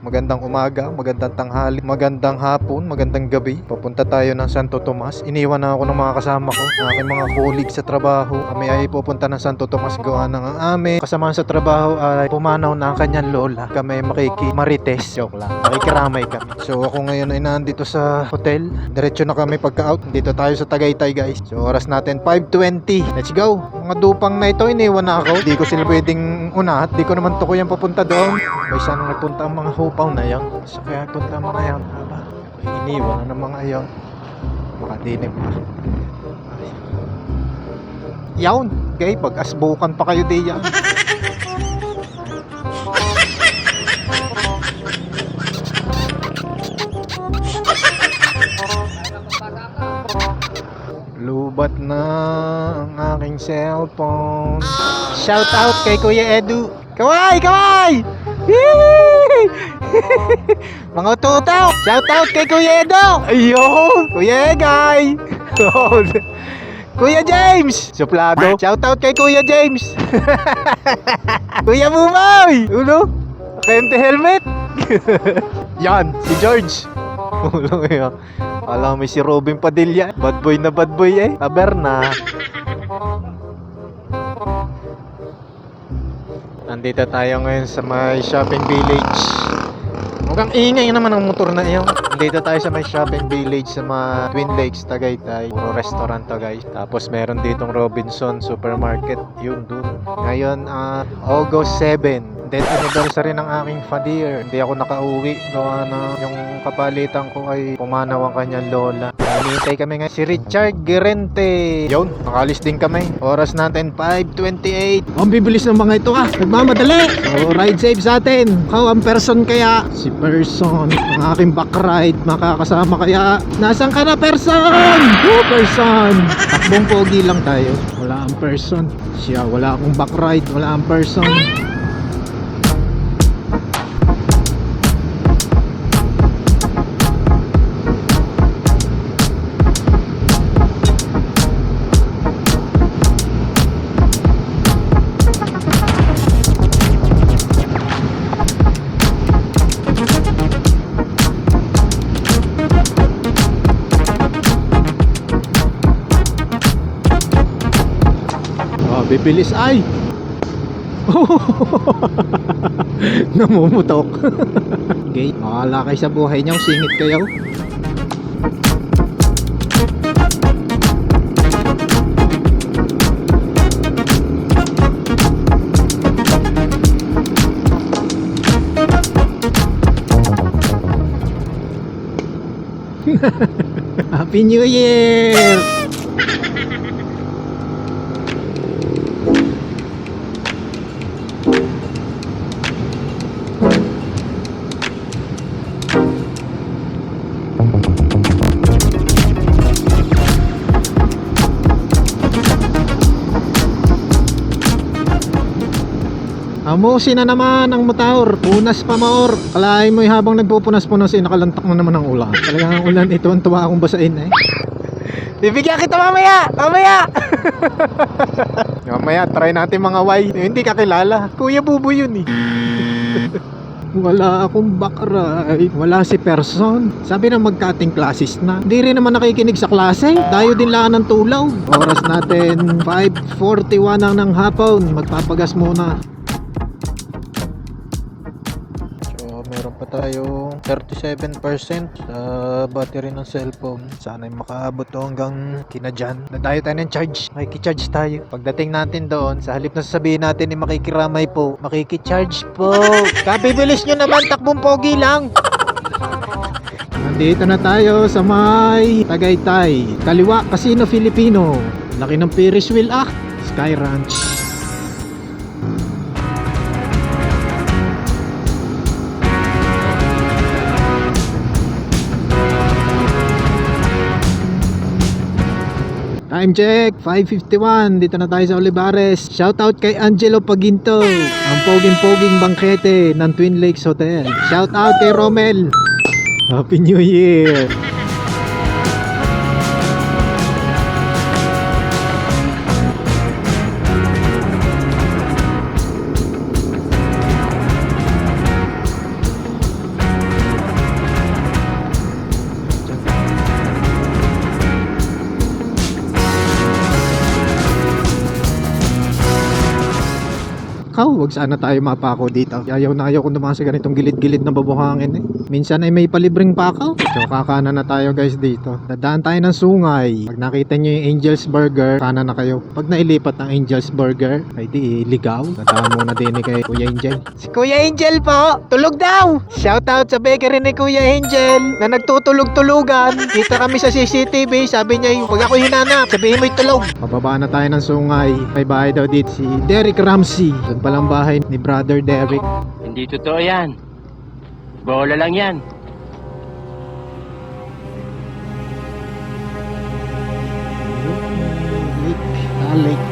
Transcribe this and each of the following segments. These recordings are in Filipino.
Magandang umaga, magandang tanghali, magandang hapon, magandang gabi. Papunta tayo ng Santo Tomas. Iniwan na ako ng mga kasama ko, ng aking mga colleagues sa trabaho. Kami ay pupunta ng Santo Tomas gawa ng ang aming kasama sa trabaho ay pumanaw na ang kanyang lola. Kami ay makikimarites. Joke lang. Makikiramay kami. So ako ngayon ay nandito sa hotel. Diretso na kami pagka-out. Dito tayo sa Tagaytay guys. So oras natin 5.20. Let's go. Mga dupang na ito, iniwan na ako. Di ko sila pwedeng unahat. Di ko naman to yung papunta doon. May sana nagpunta ang mga hupaw na yan. So kaya punta ang mga yan. Aba, iniwan na ng mga yan. Makadinig pa. Yawn. Okay, pag-asbukan pa kayo di yan. Lubat na ang aking cellphone. Shout out kay Kuya Edu. Kaway! Yee! Mga tutaw! Shout out kay Kuya Edu! Ayun! Kuya Egay! Kuya James! Suplado! Shout out kay Kuya James! Kuya Bumoy! Ulo? Kente helmet? Yan, si George. Ulo yun. Alam mo si Robin Padilla. Bad boy na bad boy eh. Taberna. Nandito tayo ngayon sa may shopping village. Mukhang ingay naman ang motor na iyon. Nandito tayo sa may shopping village sa mga Twin Lakes, Tagaytay. Puro restaurant to guys. Tapos meron ditong Robinson Supermarket. Yun dun. Ngayon, ah, August 7. Death anniversary ng aking fadir. Hindi ako nakauwi. Gawa na yung kapalitan ko ay pumanaw ang kanyang lola. Hinihintay kami ngayon si Richard Gerente. Yun, nakalis din kami. Oras natin 5.28. Ang bibilis ng mga ito ah. Nagmamadali. So, ride safe sa atin. Ikaw ang person kaya. Si person. Ang aking back ride. Makakasama kaya. Nasaan ka na person? Oh, person. Takbong pogi lang tayo. Wala ang person. Siya, wala akong back ride. Wala ang person. Bibilis ay. Namumutok. okay, makala kayo sa buhay niyo, singit kayo. Happy New Year! Amusin na naman ang motor. Punas pa maor. Kalahin mo habang nagpupunas-punas eh, nakalantak mo naman ang ulan. Talagang ang ulan ito ang tuwa akong basain eh. Bibigyan kita mamaya! Mamaya! mamaya, try natin mga Y. Hindi kakilala. Kuya Bubo yun eh. Wala akong backright. Wala si person. Sabi na mag-cutting classes na. Hindi rin naman nakikinig sa klase. Dayo din lang ng tulaw. Oras natin 5.41 na ng hapon. Magpapagas muna. Tayong 37% sa battery ng cellphone. Sana ay makaabot to hanggang kinadyan. Nadayo tayo ng charge. Makikicharge tayo. Pagdating natin doon, sa halip na sasabihin natin ni makikiramay po, makikicharge po. Kabibilis nyo naman, takbong pogi lang. Nandito na tayo sa may Tagaytay. Kaliwa, Casino Filipino. Laki ng Ferris wheel ah. Sky Ranch. Time check, 5.51. Dito na tayo sa Olivares. Shoutout kay Angelo Paginto. Ang poging-poging bangkete ng Twin Lakes Hotel. Shoutout kay Romel. Happy New Year! Pakaw. Huwag sana tayo mapako dito. Ayaw na ayaw kung dumaan sa ganitong gilid-gilid na babuhangin eh. Minsan ay may palibreng pakaw. So kakana na tayo guys dito. Dadaan tayo ng sungay. Pag nakita nyo yung Angel's Burger, kana na kayo. Pag nailipat ng Angel's Burger, ay di ligaw. Dadaan muna din ni kay Kuya Angel. Si Kuya Angel po, tulog daw. Shout out sa bakery ni Kuya Angel na nagtutulog-tulugan. Kita kami sa CCTV, sabi niya, huwag ako hinanap, sabihin mo tulog. Pababa na tayo ng sungay. May bahay daw dito si Derek Ramsey. Doon palang bahay ni Brother Derek. Hindi totoo yan. Bola lang yan. Lake, ah, lake.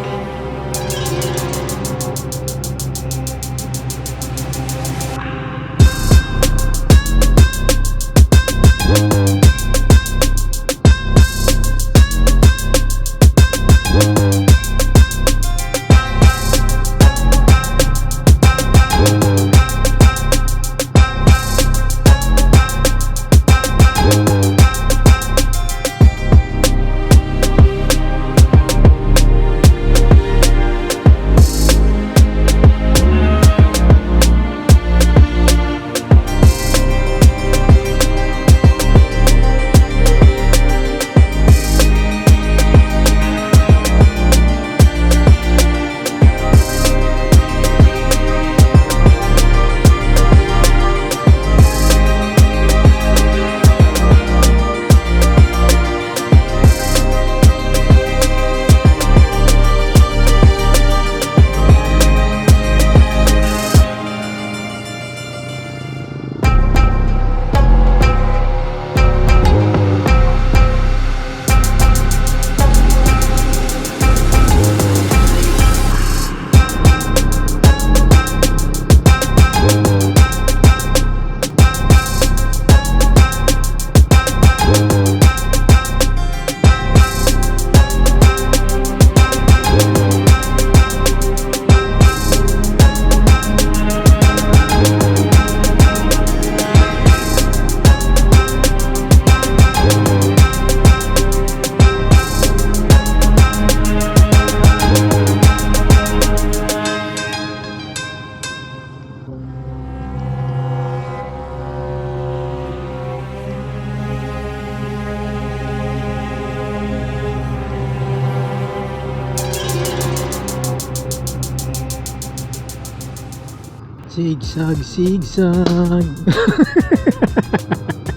Zigzag, zigzag.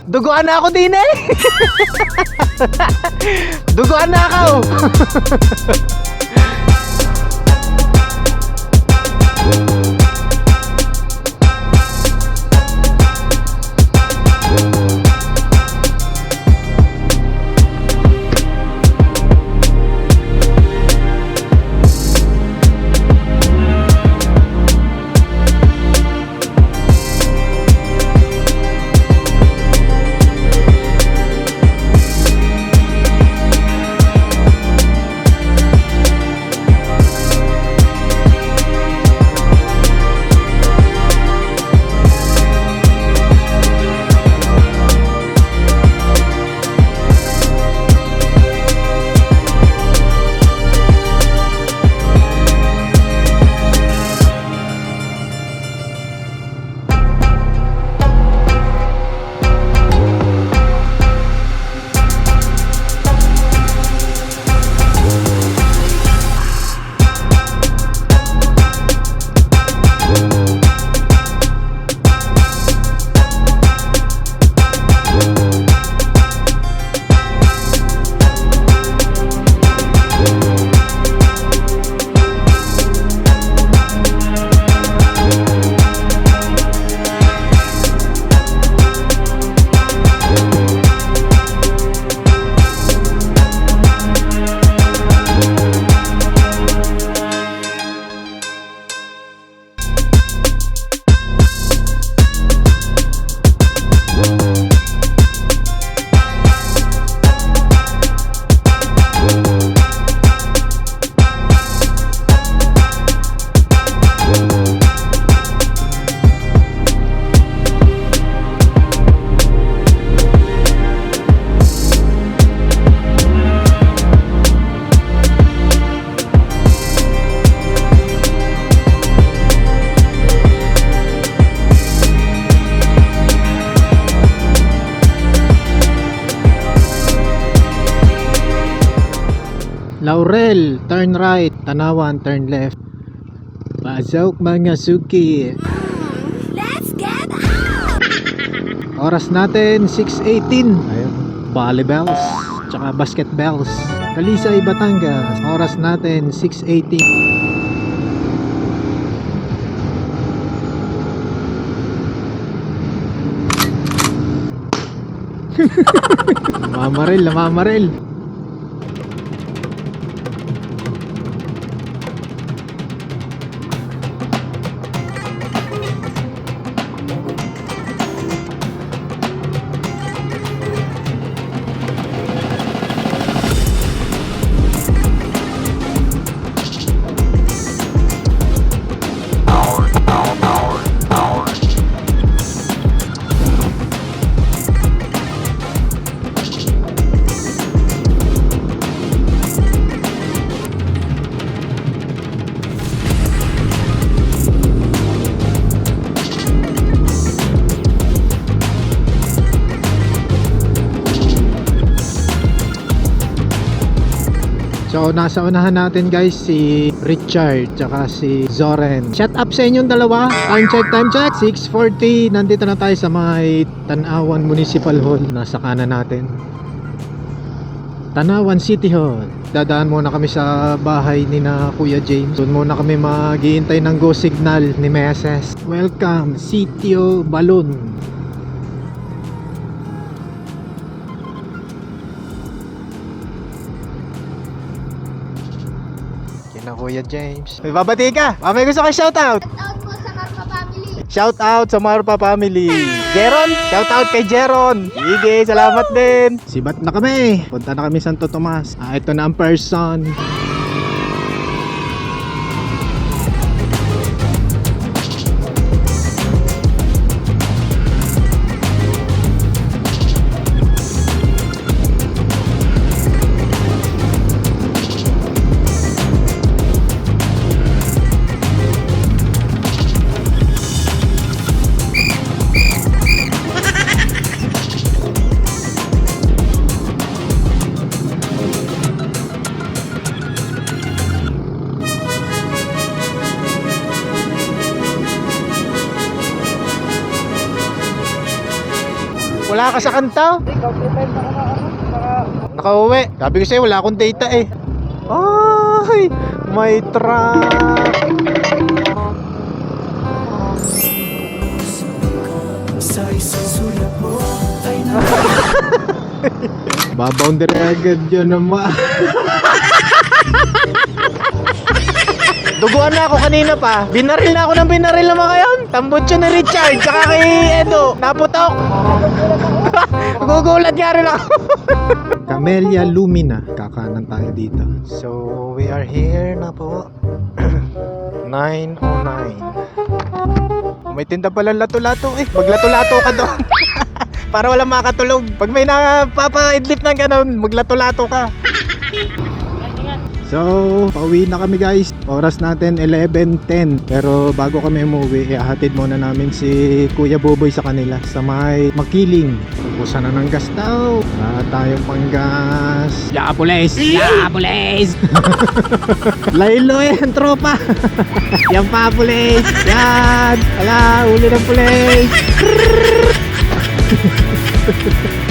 Duguan na ako din eh. Duguan na ako. Laurel, turn right. Tanawan, turn left. Pasok mga suki. Let's get out! Oras natin 6.18 Ayun Volleyballs Tsaka basketballs Kalisay, Batangas Oras natin 6.18 Namamaril, namamaril Nasa unahan natin guys si Richard tsaka si Zoren. Shut up sa inyong dalawa. Time check, time check. 6.40. Nandito na tayo sa may Tanawan Municipal Hall. Nasa kanan natin. Tanawan City Hall. Dadaan muna kami sa bahay ni na Kuya James. Doon muna kami maghihintay ng go signal ni Meses. Welcome, Sitio Balon. Kuya James. May babati ka. Ah, may gusto ka shoutout. Out po sa Marpa family! Shout out sa Marpa family. Jeron, shout out kay Jeron. Sige, salamat din. Sibat na kami. Punta na kami Santo Tomas. Ah, ito na ang person. Wala ka sa kanta? Nakauwi. Sabi ko sa'yo, wala akong data eh. Ay, may truck. Baboundary agad yun naman. Duguan na ako kanina pa. Binaril na ako ng binaril naman ngayon. Tambot yun ni Richard, tsaka kay Edo. Naputok. Gugulat nga rin ako. Camellia Lumina. Kakanan tayo dito. So, we are here na po. 9.09. May tinda pala lato-lato eh. Maglato-lato ka doon. Para wala makatulog. Pag may napapa-idlip ng ganun, maglato-lato ka. So, pauwi na kami guys. Oras natin 11.10. Pero bago kami umuwi, ihahatid muna namin si Kuya Boboy sa kanila sa may Makiling. Ubusan na ng gas daw. Wala tayong panggas. Ya, pulis! Ya, pulis! Laylo eh, ang tropa. Yan pa, pulis! Yan! Wala, uli ng pulis!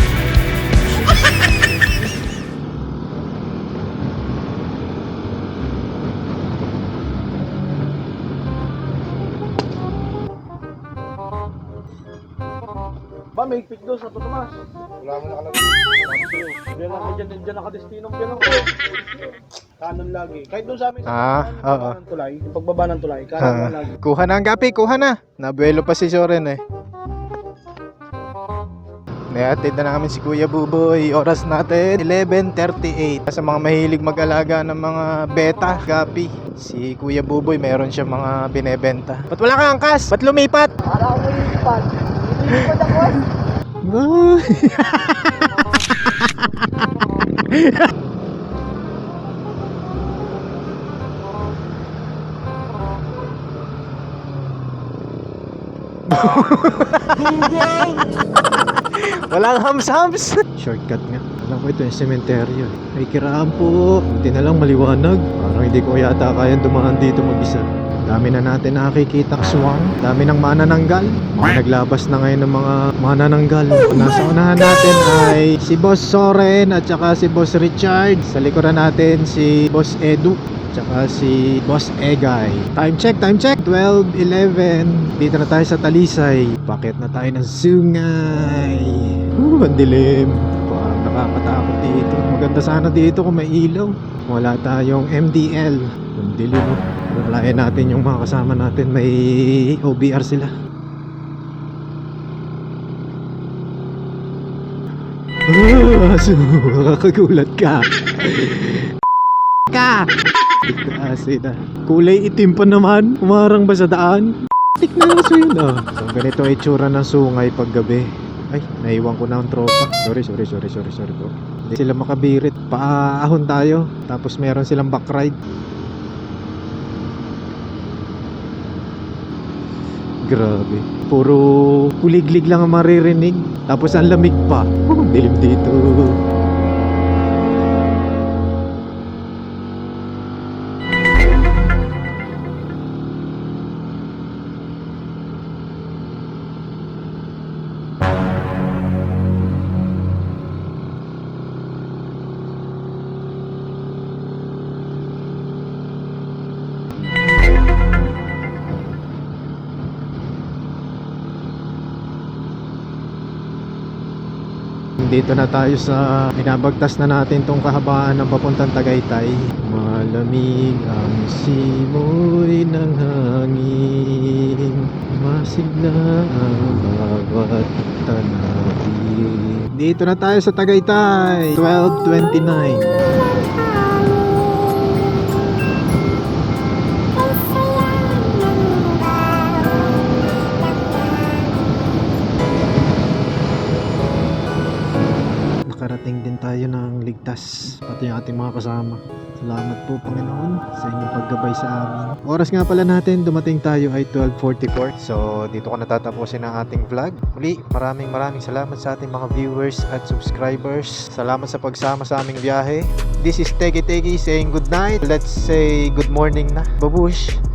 doon sa Totomas. Wala mo nakalagay. Diyan lang, dyan, dyan nakadestinong dyan lang po. Kanan lagi. Kahit doon sa amin, sa Ah, oo. pagbaba ng tulay, yung pagbaba ng tulay, kanan Ah, lagi. kuha na ang gapi, kuha na. Nabuelo pa si Soren eh. Naatid na namin si Kuya Buboy. Oras natin 11.38. Sa mga mahilig mag-alaga ng mga beta, gapi. Si Kuya Buboy, meron siya mga binebenta. Ba't wala kang angkas? Ba't lumipat? Para ako lumipad. Lumipad ako eh. Walang hams-hams. Shortcut nga. Alam ko ito yung sementeryo. Ay kiraan po. Buti na lang maliwanag. Parang hindi ko yata kaya dumaan dito mag-isa. Dami na natin nakikita aswang. Dami ng manananggal. Mga naglabas na ngayon ng mga manananggal. Nasa unahan natin ay si Boss Soren at saka si Boss Richard. Sa likuran natin si Boss Edu. Tsaka si Boss Egay. Time check, time check. 12.11. Dito na tayo sa Talisay. Bakit na tayo ng sungay. Uh, ang dilim. Nakakatakot dito. Maganda sana dito kung may ilaw. Wala tayong MDL. Ang dilim. Walayan natin yung mga kasama natin. May OBR sila. Ah, so, makakagulat ka. ka! Kasi na. Kulay itim pa naman. Umarang ba sa daan? Tik na aso yun ah. So, ganito ang itsura ng sungay pag gabi. Ay, naiwan ko na ang tropa. Sorry, sorry, sorry, sorry, sorry bro. Hindi sila makabirit. Paahon tayo. Tapos meron silang back ride. Grabe. Puro kuliglig lang ang maririnig. Tapos ang lamig pa. Oh, dilim dito. Dito na tayo sa binabagtas na natin tong kahabaan ng papuntang Tagaytay. Malamig ang simoy ng hangin. Masigla ang bawat tanawin. Dito na tayo sa Tagaytay. 12.29. ligtas pati ang ating mga kasama. Salamat po Panginoon sa inyong paggabay sa amin. Oras nga pala natin dumating tayo ay 12.44 so dito ko natatapusin ang ating vlog. Muli maraming maraming salamat sa ating mga viewers at subscribers. Salamat sa pagsama sa aming biyahe. This is Tegi Tegi saying good night. Let's say good morning na. Babush